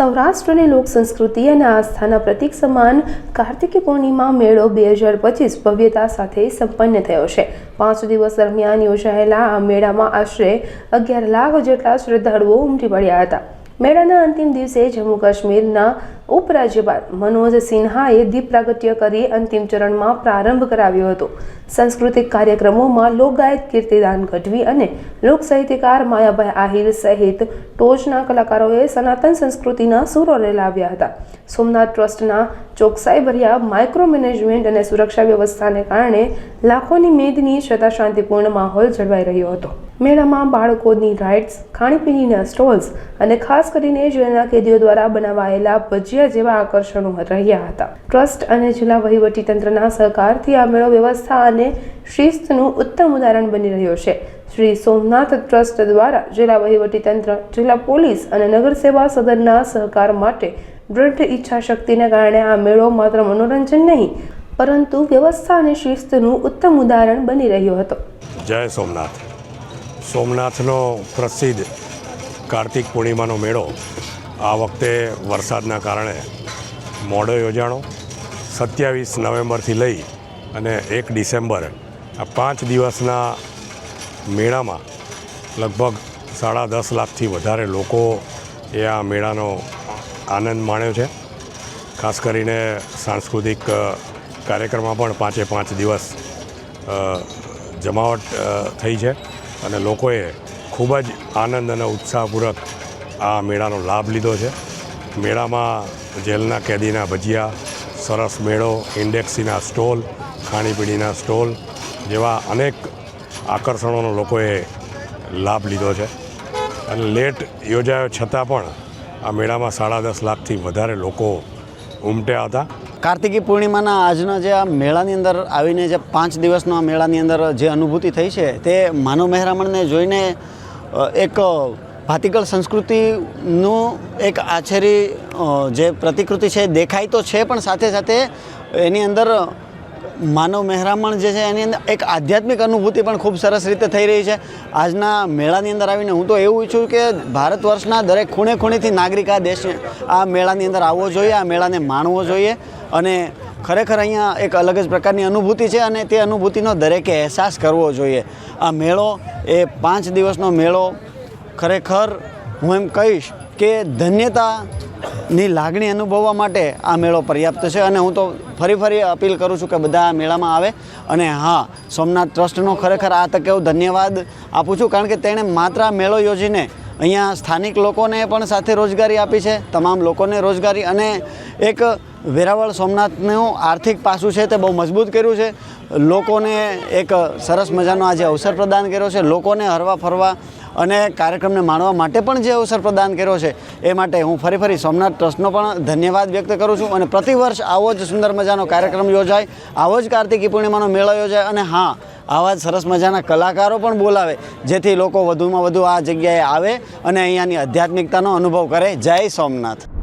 સૌરાષ્ટ્રની લોક સંસ્કૃતિ અને આસ્થાના પ્રતીક સમાન કાર્તિકી પૂર્ણિમા મેળો બે હજાર પચીસ ભવ્યતા સાથે સંપન્ન થયો છે. પાંચ દિવસ દરમિયાન યોજાયેલા આ મેળામાં આશરે અગિયાર લાખ જેટલા શ્રદ્ધાળુઓ ઉમટી પડ્યા હતા. મેળાના અંતિમ દિવસે જમ્મુ કાશ્મીરના ઉપરાજ્યપાલ મનોજ સિન્હાએ દીપ પ્રાગટ્ય કરી અંતિમ ચરણમાં પ્રારંભ કરાવ્યો હતો. સાંસ્કૃતિક કાર્યક્રમોમાં લોકગાયક કીર્તિદાન ગઢવી અને લોક સાહિત્યકાર માયાભાઈ આહિર સહિત ટોચના કલાકારોએ સનાતન સંસ્કૃતિના સુરો રેલાવ્યા હતા. સોમનાથ ટ્રસ્ટના ચોકસાઈભર્યા માઇક્રો મેનેજમેન્ટ અને સુરક્ષા વ્યવસ્થાને કારણે લાખોની મેદની છતાં શાંતિપૂર્ણ માહોલ જળવાઈ રહ્યો હતો. મેળામાં બાળકોની રાઇડ્સ ખાણીપીણીના સ્ટોલ્સ અને ખાસ કરીને જેલના કેદીઓ દ્વારા બનાવાયેલા ભજીયા જેવા આકર્ષણો રહ્યા હતા. ટ્રસ્ટ અને જિલ્લા વહીવટીતંત્રના સહકારથી આ મેળો વ્યવસ્થા અને શિસ્તનું ઉત્તમ ઉદાહરણ બની રહ્યો છે. શ્રી સોમનાથ ટ્રસ્ટ દ્વારા જિલ્લા વહીવટીતંત્ર જિલ્લા પોલીસ અને નગરસેવા સદનના સહકાર માટે દૃઢ ઈચ્છા શક્તિને કારણે આ મેળો માત્ર મનોરંજન નહીં, પરંતુ વ્યવસ્થા અને શિસ્તનું ઉત્તમ ઉદાહરણ બની રહ્યો હતો. જય સોમનાથ. સોમનાથનો પ્રસિદ્ધ કાર્તિક પૂર્ણિમાનો મેળો આ વખતે વરસાદના કારણે મોડો યોજાણો, સત્યાવીસ નવેમ્બરથી લઈ અને એક ડિસેમ્બર આ પાંચ દિવસના મેળામાં લગભગ સાડા દસ લાખથી વધારે લોકો એ આ મેળાનો આનંદ માણ્યો છે. ખાસ કરીને સાંસ્કૃતિક કાર્યક્રમમાં પણ પાંચે પાંચ દિવસ જમાવટ થઈ છે. અને લોકોએ ખૂબ જ આનંદ અને ઉત્સાહપૂર્વક આ મેળાનો લાભ લીધો છે. મેળામાં જેલના કેદીના ભજીયા, સરસ મેળો, ઇન્ડેક્સીના સ્ટોલ, ખાણીપીણીના સ્ટોલ જેવા અનેક આકર્ષણોનો લોકોએ લાભ લીધો છે. અને લેટ યોજાયો છતાં પણ આ મેળામાં સાડા દસ લાખથી વધારે લોકો ઉમટ્યા હતા. કાર્તિકી પૂર્ણિમાના આજના જે આ મેળાની અંદર આવીને જે પાંચ દિવસનો આ મેળાની અંદર જે અનુભૂતિ થઈ છે, તે માનવ મહેરામણને જોઈને એક ભાતિકળ સંસ્કૃતિનું એક આછેરી જે પ્રતિકૃતિ છે, દેખાય તો છે, પણ સાથે સાથે એની અંદર માનવ મહેરામણ જે છે એની અંદર એક આધ્યાત્મિક અનુભૂતિ પણ ખૂબ સરસ રીતે થઈ રહી છે. આજના મેળાની અંદર આવીને હું તો એવું ઈચ્છું કે ભારત વર્ષના દરેક ખૂણે ખૂણેથી નાગરિક આ દેશ આ મેળાની અંદર આવવો જોઈએ, આ મેળાને માણવો જોઈએ અને ખરેખર અહીંયા એક અલગ જ પ્રકારની અનુભૂતિ છે અને તે અનુભૂતિનો દરેકે અહેસાસ કરવો જોઈએ. આ મેળો એ પાંચ દિવસનો મેળો ખરેખર હું એમ કહીશ કે ધન્યતાની લાગણી અનુભવવા માટે આ મેળો પર્યાપ્ત છે અને હું તો ફરી ફરી અપીલ કરું છું કે બધા આ મેળામાં આવે. અને હા, સોમનાથ ટ્રસ્ટનો ખરેખર આ તકે હું ધન્યવાદ આપું છું કારણ કે તેણે માત્ર મેળો યોજીને અહીંયા સ્થાનિક લોકોને પણ સાથે રોજગારી આપી છે, તમામ લોકોને રોજગારી અને એક વેરાવળ સોમનાથનું આર્થિક પાસું છે તે બહુ મજબૂત કર્યું છે. લોકોને એક સરસ મજાનો આજે અવસર પ્રદાન કર્યો છે. લોકોને હરવા ફરવા અને કાર્યક્રમને માણવા માટે પણ જે અવસર પ્રદાન કર્યો છે, એ માટે હું ફરી ફરી સોમનાથ ટ્રસ્ટનો પણ ધન્યવાદ વ્યક્ત કરું છું અને પ્રતિવર્ષ આવો જ સુંદર મજાનો કાર્યક્રમ યોજાય, આવો જ કાર્તિકી પૂર્ણિમાનો મેળો યોજાય અને હા, આવા જ સરસ મજાના કલાકારો પણ બોલાવે, જેથી લોકો વધુમાં વધુ આ જગ્યાએ આવે અને અહીંયાની આધ્યાત્મિકતાનો અનુભવ કરે. જય સોમનાથ.